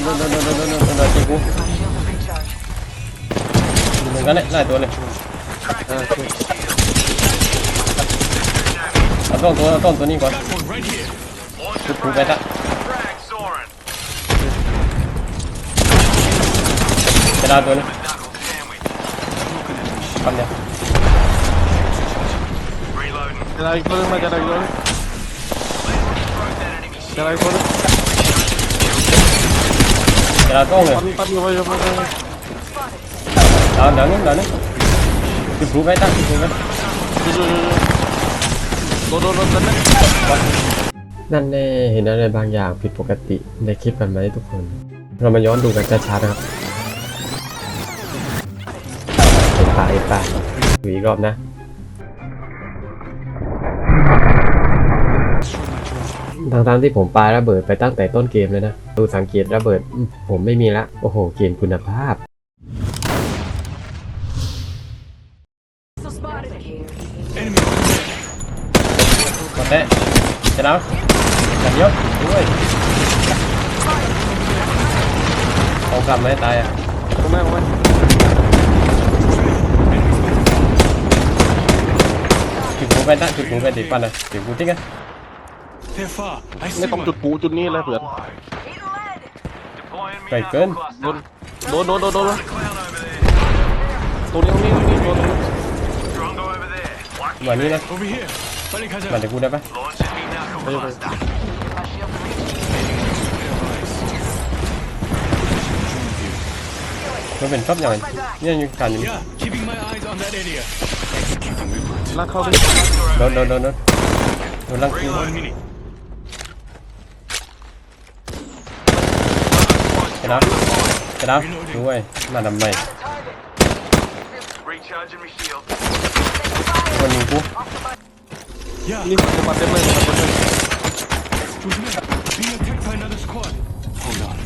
นโนนนนนนนจงกูเหมือนกันเลยหลายตัวเลยเอาต้นตัวต้นตัวนี้ก่อนคือผู้ไปซะจะดาตัวนึงทำเดี๋ยวจะดาวอีกตัวนึงมาจะได้วอีกตัวนึจะดาวอีกตัวนึ ดาวนึงชุดกูไปตั้งชุดกูไปโดนโดนโดนโดนนั่นนั่นแน่เห็นอะไรบางอย่างผิดปกติในคลิปกันไหมทุกคน เรามาย้อนดูกันชัดๆนะครับเอ็นป่าเอ็นป่าดูอีกรอบนะ ทั้งๆที่ผมปาระเบิดไปตั้งแต่ต้นเกมเลยนะ ดูสังเกตระเบิดผมไม่มีละ โอ้โห เกมคุณภาพ Enemy. มาเตะจะดาวจับยกด้วยเอากลับมาให้ตายอะตรงนั้นตรงนั้นจุดกูไปตั้งจุดกูไปติดปันนะจุดกูติ๊กอะ They're far. I see ไม่ต้อง one. จุดปูจุดนี้เลยเผื่อ Deploying ไกล me เกินโดนโดนโดนโดนโดน Cloud over there. ตัวนี้ตรงนี้ตรงนี้ตัวนี้ Drongo over there. Watch วันนี้นะ Over here. Balik มัน Hajar. จะกูได้ปะ launching me knuckle Wait, wait. cluster. มันเป็นชอบอย่างไรเนี่ยยังกันอยู่ Yeah, keeping my eyes on that area. Executing report. ลากเข้าดิโดนโดนโดนโดนโดนลังคิว One minute. จะ ดาวจะดาวด้วยมาทำไม Recharging my shield. คนยิงกู Yeah, นี่ผมมาเต็มเลยมาเต็มเลย who's next? Being attacked by another squad. Hold on.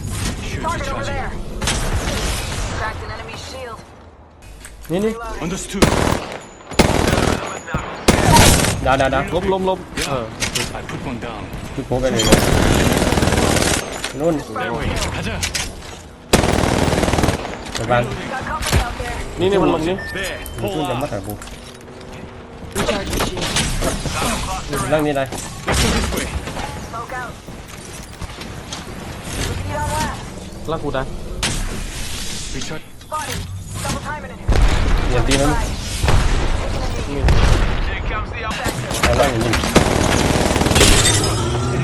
Shields Target over recharging. there. Cracked an enemy shield. นี่นี่ Understood. ดาวดาวดาวล้มล้มล้มเออ I put one down. จุดกูไปเลยนู่น ระวัง Got company out there. นี่นี่มันหล่นนี่ There, มันขึ้น pull จะมา up. แต่กู Recharge the shield. นั่งนี่เลย Let's go this way. Smoke out. We can eat on that. ล่ากกูได้ Recharge. Spotted. Double timing it. อย่าตีมัน Right. Taking a knee. Here comes the แต่ว่าอย่างนี้ It's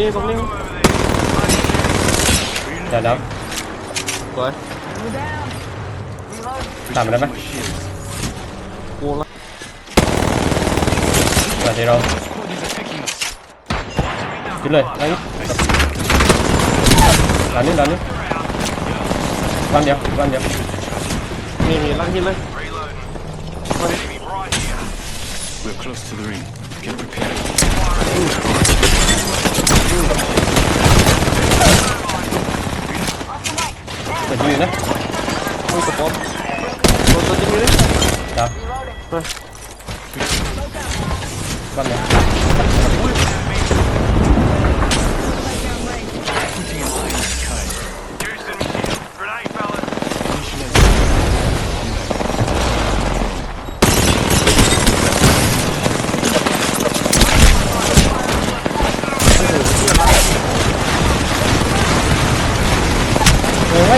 น Shot that. นี่ตรงนี้ Over there. จะดาวสวย We're down. Reload. ตามมาได้ไหมกูละมาที่เรา Squad is attacking us. ขึ้นเลยนั่งนี่ด้านนี้ด้านนี้บ้านเดียวบ้านเดียวนี่มีลากหินเลย Reloading. Enemy right here. We're close to the ring. Get prepared. เปิดยิงนะลูกกระป๋องโดนตัวจริงเลยครับมาบ้านไหน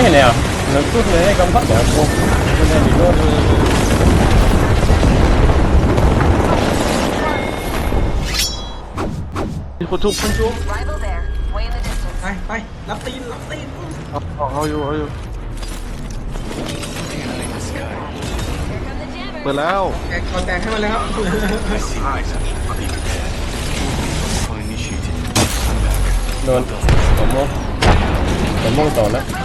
해내야 넌또 내내 감각도 없고 근데 이거 이거 툭 푼 죠? ไปไปรับตีนรับตีน 아, 아, 아유 아유 เปิดแล้วแตกขอแตกให้มันเลยครับ โดนสมมงสมมงต่อนะ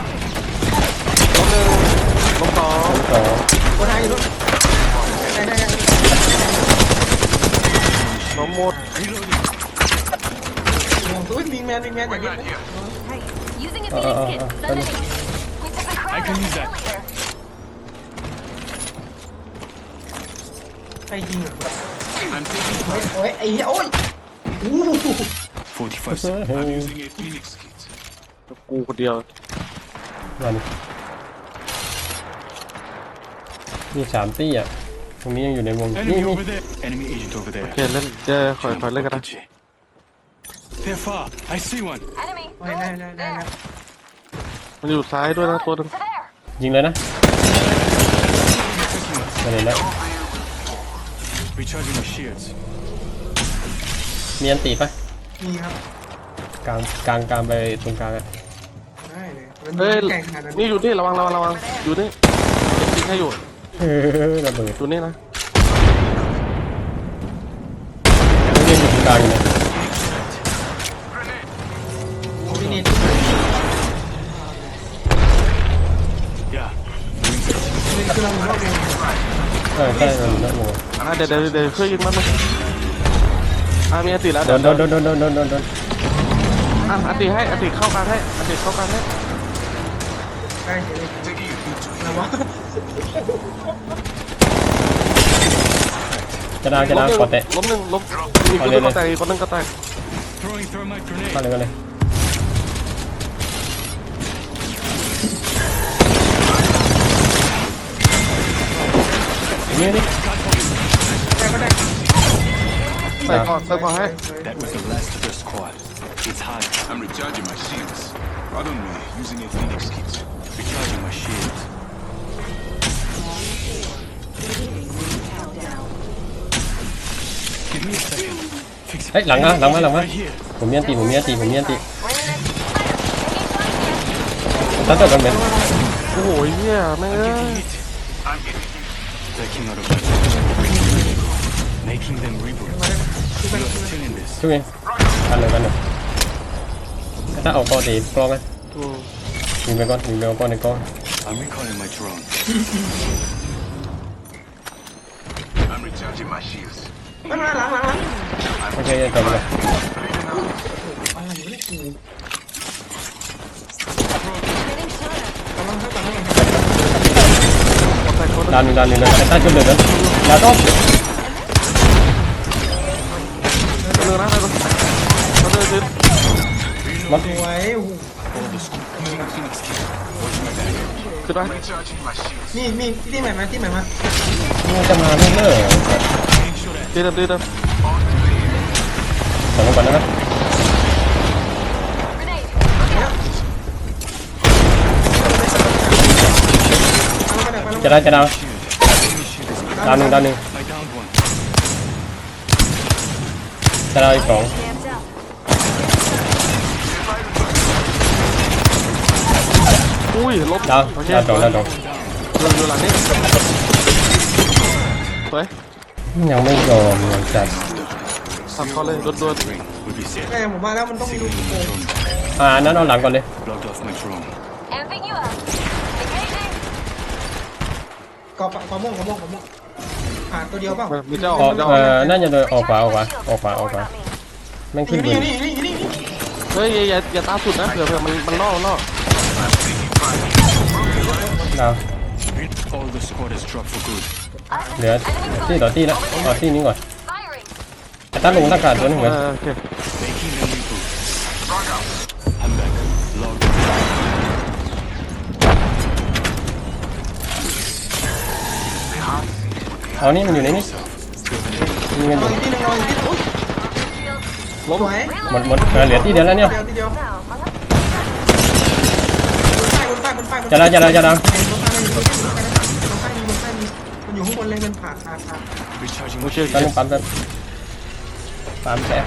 ล้มสอง ต่อ โคทางอยู่ลูกได้ได้ได้ ล้มหมด อุ้ยมีแมนมีแมนอยากเล่นไหม Hey, using a Uh, Phoenix uh, kit. uh, Send uh, it in. We took the I can use that. earlier. ใครยิงอ่ะ I'm taking โอ้ยโอ้ยไอ้เหี้ยโอ้ยอู้หู 45 seconds. I'm using a Phoenix kit. กูคนเดียว มานี่ มีสามตี้อะตรงนี้ยังอยู่ในวงนี่ Enemy นี่ over there. Enemy agent over โอ there. เคเล่นเดี๋ยวคอยคอยเล่นกันนะ Gotcha. They're far. I see one. Enemy. โอ้ยได้ได้ได้ได้มันอยู่ซ้ายด้วยนะตัวหนึง To there. ยิงเลยนะมาเลยแล้ว Recharging my shields. มีอันตีปะมีครับกลางกลางกลางไปตรงกลางอะได้เลยมันเฮ้ยแข่งขนาดนั้นนี่อยู่นี่ระวังระวังระวังอยู่นี่ยิงให้อยู่ เฮ้ยระเบิดอยู่นี่นะเล่นอยู่ตรงกลางอยู่นะมินิ Yeah. เป็นคือเราหมุนรอบเองเออใช่มันอยู่นอกวงอะเดี๋ยวเดี๋ยวเดี๋ยวช่วยยิงมันมาอะมีอันติแล้วโดนโดนโดนโดนโดนโดนโดนโดนอะอันติให้อันติเข้ากลางให้อันติเข้ากลางให้ได้เลยนะวะ จะดาวจะดาวกดเตะล้มหนึ่งล้มอีกคนหนึงก็แตกอีกคนหนึงก็แตก Throwing thermite เข้า grenade. เลยก็เลยนี่นี่ได้ก็ได้ใส่คอใส่คอให้ That was the last of their squad. It's hot. I'm recharging my shields. Pardon me, using a Phoenix kit. Recharging my shields. เฮ้ยหลังมาหลังมาหลังมา Right here. ผมมีอันตีผมมีอันตีผมมีอันตี We're in this. I need flank here. ถ้าเกิดมันเป็นโอ้โหเหี้ยแม่งเอ้ย Getting hit. I'm getting hit. Taking out of my Making them reboot. We are still in this. ช่วยกันเลยกันเลยถ้าเอากอตีกล้องไหมอืมยิงไปก่อนยิงไปก่อนในกล้อง I'm recalling my drone. I'm recharging my shields. โอเคจะจบเลยดานนึ่งดานหนึ่งนะไอ้ตั้งจุดหนึ่งนะดานต้นเดินนะเดินเดินมันสวย โอ้โห All the scoop. Using a Phoenix kit. ขึ้นไป Recharging my shields. มีมีที่ใหม่มาที่ใหม่มามันจะมาไม่เลิก Getting shot at. ตีเดิมตีเดิมส่งลงก่อนนะ Grenade. เอาไปไหนไปจะได้จะดาว Enemy shield is ดาวหนึ่งดาวหนึ่ง I downed one. จะดาวอีกสอง Stamped up. อุ้ยลบดาวโอเคดาวสองดาวสองอยู่อยู่หลังนี้สวยยังไม่ยอมยังจัดสับเขาเลยรวด Ring. We'll be safe. แม่ผมว่าแล้วมันต้องมีลูก Signaling โป่ my ง drone. อ่านั้นเอาหลังก่อนเลย Logged off my drone. Amping you up. Engaging. กอบกอบม่วงกอบม่วงกอบม่วงผ่านตัวเดียวเปล่าๆมีเจ้าออออกกเจ้าอเอ่อกอน่าจะโดยออกขวาออกขวา Shields. ออกขวาออกขวา Over on me. แม่งอขึ้นยู่บนี่นอยู่นี่อยู่นี่อยู่นี่เฮ้ยอย่าอย่าอย่าตามสุดนะเผื่อเผื่อมันมันล่อมันล่อ ดาวเหลือที่ต่อที่นะต่อที่นี้ก่อนต่ตั้งลงตั้งการโดนเหมือนเอานี่มันอยู่ในนี้มีเงินอยู่ล้มหมดหมดเหลือที่เดียวแล้วเนี่ยจะแล้วจะแล้วจะแล้ Recharging โอ my เค shield. ตอนนึงปั๊มแบบปั๊มแค่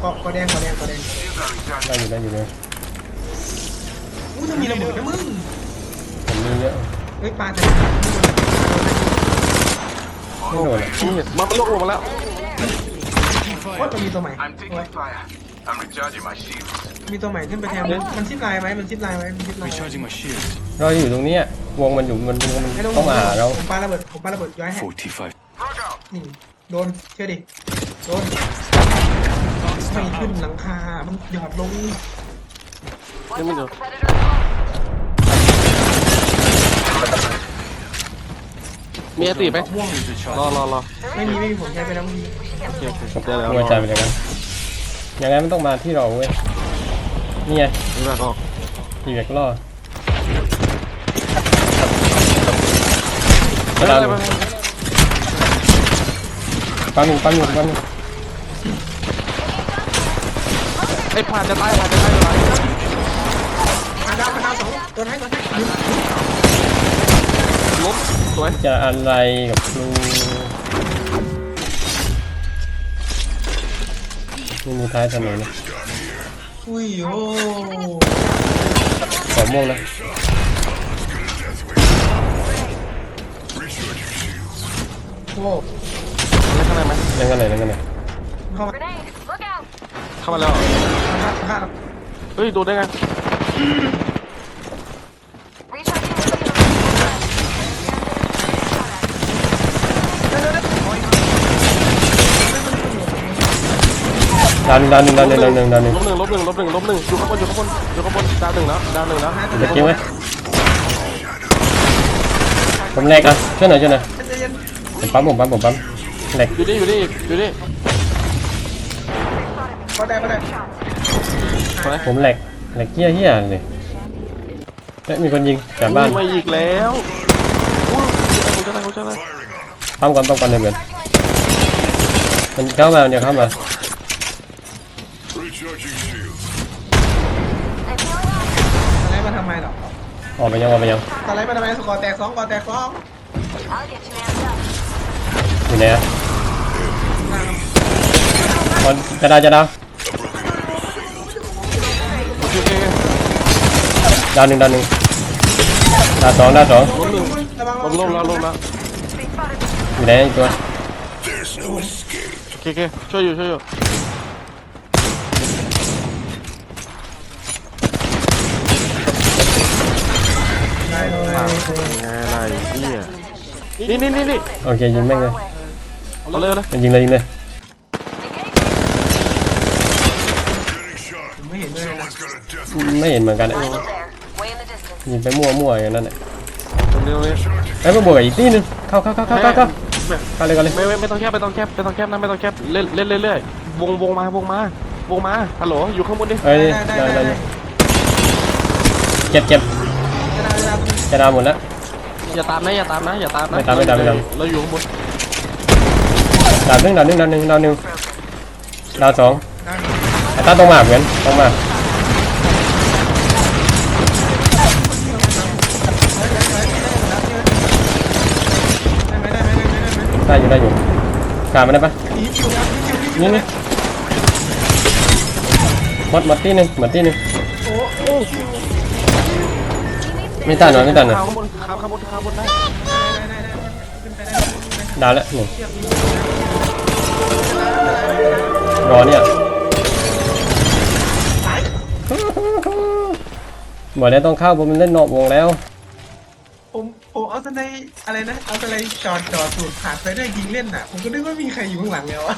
เกาะกอแดงกอแดงกอแดงได้อยู่ได้อยู่เลยอุ้ยต้องมีระเบิดนะมึงผมมีเยอะเฮ้ยปลาจะไม่โดนอะนี่มันมันลงลงมาแล้วว่ามันมีตัวใหม่ I'm taking fire. I'm recharging my shields. มีตัวใหม่ขึ้นไปแทนมันชิดลายไหมมันชิดลายไหมมันชิดลาย Recharging my shield. เราอยู่ตรงเนี้ย วงมันอยู่มันมันไม่ต้องต้องมาหาเราผมปาระเบิดผมปาระเบิดย้อยให้ 45. Frog out. นี่โดนเชื่อดิโดนไม่ขึ้นหลังคา มันหยอดลง Watch Let me out, go. predator close. มีอติไหมม่วงรอรอรอไม่มีไม่มีผมใช้ไปแล้วเมื่อกี้โอเคโอเคเดี๋ยวเดี๋ยวหัวใจไปเลยกันยังไงมันต้องมาที่เราเว้ยนี่ไง นี่แบบออกทีเวกล่อ เฮ้ยดาวอะไรหนึ่มางปั๊มหนึ่งปั๊มหนึ่งปั๊มหนึ่งไอ้ผ่านจะตายผ่านจะตายจะตายมาดาวมาดาวสองตัวไหนตัวไหนยิงล้มสวยจะอะไรกับครูไม่มีท้ายถนนนะอุ้ยโอ้ขอม่วงนะ โหเล่นข้างในไหมเล่นกันไหนเล่นกันไหนเข้ามา Grenade. Look out. เข้ามาแล้วเหรอฆ่าฆ่าเฮ้ยดูได้ไง Recharging with the ดาวหนึ่งดาวหนึ่งดาวหนึ่งดาวหนึ่งดาวหนึ่งลบหนึ่งลบหนึ่งลบหนึ่งลบหนึ่งอยู่ข้างบนอยู่ข้างบนอยู่ข้างบนดาวหนึ่งแล้วดาวหนึ่งแล้วเด็กกิ้งไหม ผมแรกอะช่วยหน่อยช่วยหน่อยใจเย็นผมปั๊มผมปั๊มผมปั๊มแหลกอยู่นี่อยู่นี่อยู่นี่ก็ได้ก็ได้สวยผมแหลกแหลกเฮี้ยเฮี้ยเลยเฮ้ยมีคนยิงจากบ้านมาอีกแล้วอู้ยจะตายจะตายจะตายปั๊มก่อนปั๊มก่อนเลยเหมือนมันเข้ามามันจะเข้ามา ออกไปยังออกไปยังอะไรมาทำไมสกอร์แตกสองสกอร์แตกสอง I'll get you amped up. อยู่ไหนอะอ๋อจะดาวจะดาวโอเคโอเคดาวหนึ่งดาวหนึ่งดาวสองดาวสองล้มหนึ่งระวังล้มล้มแล้วล้มแล้วอยู่ไหนอีกตัวโอเคโอเคช่วยอยู่ช่วยอยู่ อะไรเนี่ยนี่นี่นี่นี่โอเคยิงแม่งเลยเอาเลยเอาเลยยิงเลยยิงเลยผมไม่เห็นเลยนะ Someone's got a death ไม่เห็นเหมือนกันอะ There. Way in the distance. ยิงไปมั่วมั่วอย่างนั้นแหละตรงนี้ตรงนี้ไอ้ยมาบวกกับอีกทีนึงเข้าเข้าเข้าเข้าเข้าเข้าเข้าเลยกันเลยไม่ไม่ไม่ต้องแคบไม่ต้องแคบไม่ต้องแคบนะไม่ต้องแคบเล่นเล่นเรื่อยๆวงวงมาวงมาวงมาฮัลโหลอยู่ข้างบนดิเอ้ยได้ได้ได้เก็บเก็บจะได้เวลา จะดาวหมดแล้ว อย่าตามนะอย่าตามนะอย่าตามนะไม่ตามไม่ตามไม่ตาม เราอยู่ข้างบนดาวหนึ่งดาวหนึ่งดาวหนึ่งดาวหนึ่งดาวสองไอ้ตาต้องมาเหมือนต้องมาได้ไหมได้ไหมได้ไหมได้ไหมได้อยู่ได้อยู่กามันได้ปะยิงอยู่นะยิงอยู่ยิงอยู่นี่นี่หมดหมดที่หนึ่งหมดที่หนึ่งโอ้โอ้ ไม่ตันหน่อไม่ตันหน่อยข้างบนข้างบนข้างบนได้ดาวแล้วหนึ่งรอเนี่ยหมดแล้วต้องเข้าผมมันเล่นนอกวงแล้ว ผมผมเอาสไนอะไรนะ เอาสไนจอดจอดสูดผ่านไปได้ยิงเล่นน่ะ ผมก็นึกว่ามีใครอยู่ข้างหลังแล้วอะ